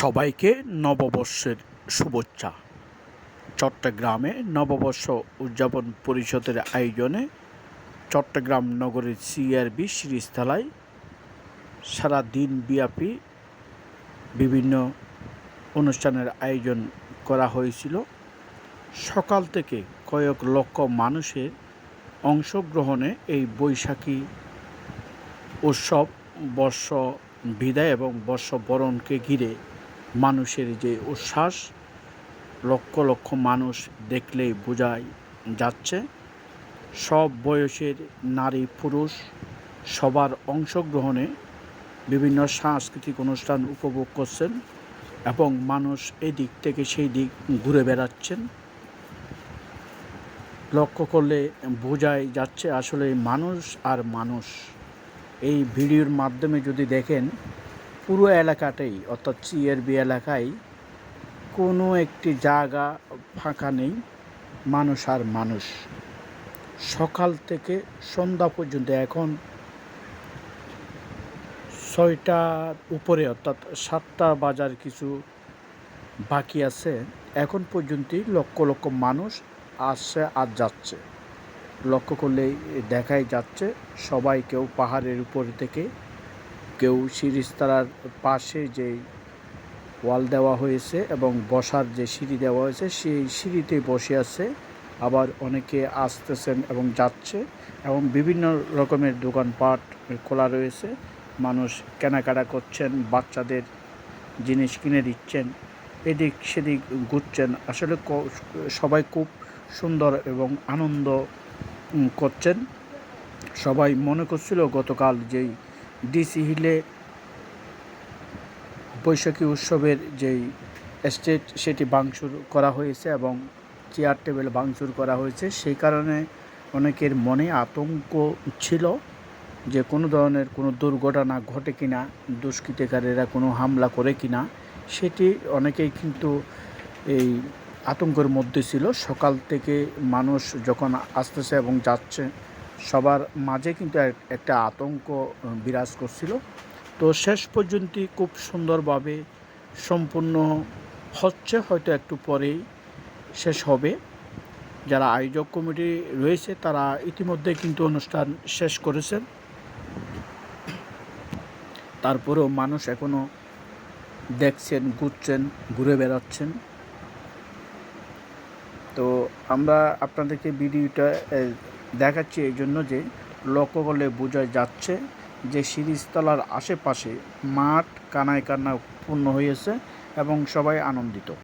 সবাইকে নববর্ষের শুভেচ্ছা। চট্টগ্রামে নববর্ষ উদযাপন পরিষদের আয়োজনে চট্টগ্রাম নগরের সিআরবি সিরিজতলায় সারা দিনব্যাপী বিভিন্ন অনুষ্ঠানের আয়োজন করা হয়েছিল। সকাল থেকে কয়েক লক্ষ মানুষের অংশগ্রহণে এই বৈশাখী উৎসব বর্ষ বিদায় এবং বর্ষ বরণকে ঘিরে মানুষের যে উচ্ছ্বাস, লক্ষ লক্ষ মানুষ দেখলেই বোঝাই যাচ্ছে, সব বয়সের নারী পুরুষ সবার অংশগ্রহণে বিভিন্ন সাংস্কৃতিক অনুষ্ঠান উপভোগ করছেন এবং মানুষ এদিক থেকে সেই দিক ঘুরে বেড়াচ্ছেন। লক্ষ্য করলে বোঝাই যাচ্ছে আসলে মানুষ আর মানুষ। এই ভিডিওর মাধ্যমে যদি দেখেন পুরো এলাকাটাই, অর্থাৎ সিআরবি এলাকায় কোনো একটি জায়গা ফাঁকা নেই, মানুষ আর মানুষ। সকাল থেকে সন্ধ্যা পর্যন্ত, এখন ছয়টার উপরে, অর্থাৎ সাতটা বাজার কিছু বাকি আছে, এখন পর্যন্তই লক্ষ লক্ষ মানুষ আসছে আর যাচ্ছে। লক্ষ্য করলেই দেখাই যাচ্ছে, সবাই কেউ পাহাড়ের উপর থেকে কেউ সিরিজতারার পাশে যে ওয়াল দেওয়া হয়েছে এবং বসার যে সিঁড়ি দেওয়া হয়েছে, সেই সিঁড়িতে বসে আছে। আবার অনেকে আসতেছেন এবং যাচ্ছে এবং বিভিন্ন রকমের দোকানপাট খোলা রয়েছে। মানুষ কেনাকাটা করছেন, বাচ্চাদের জিনিস কিনে দিচ্ছেন, এদিক সেদিক ঘুরছেন। আসলে সবাই খুব সুন্দর এবং আনন্দ করছেন। সবাই মনে করছিল গতকাল যেই ডিসি হিলে বৈশাখী উৎসবের যেই স্টেজ, সেটি ভাঙচুর করা হয়েছে এবং চেয়ার টেবিল ভাঙচুর করা হয়েছে। সেই কারণে অনেকের মনে আতঙ্ক ছিল যে কোনো ধরনের কোনো দুর্ঘটনা ঘটে কিনা, দুষ্কৃতিকারীরা কোনো হামলা করে কিনা, সেটি অনেকেই কিন্তু এই আতঙ্কের মধ্যে ছিল। সকাল থেকে মানুষ যখন আসতেছে এবং যাচ্ছে সবার মাঝে কিন্তু এক- একটা আতঙ্ক বিরাজ করছিল। তো শেষ পর্যন্ত খুব সুন্দরভাবে সম্পূর্ণ হচ্ছে, হয়তো একটু পরেই শেষ হবে। যারা আয়োজক কমিটি রয়েছে, তারা ইতিমধ্যে কিন্তু অনুষ্ঠান শেষ করেছেন। তারপরেও মানুষ এখনও দেখছেন, ঘুরছেন, ঘুরে বেড়াচ্ছেন। তো আমরা আপনাদেরকে ভিডিওটা দেখাচ্ছি এই জন্য যে লক্ষ্য করলে বোঝা যাচ্ছে যে সিরিজতলার আশেপাশে মাঠ কানায় কান্না পূর্ণ হয়েছে এবং সবাই আনন্দিত।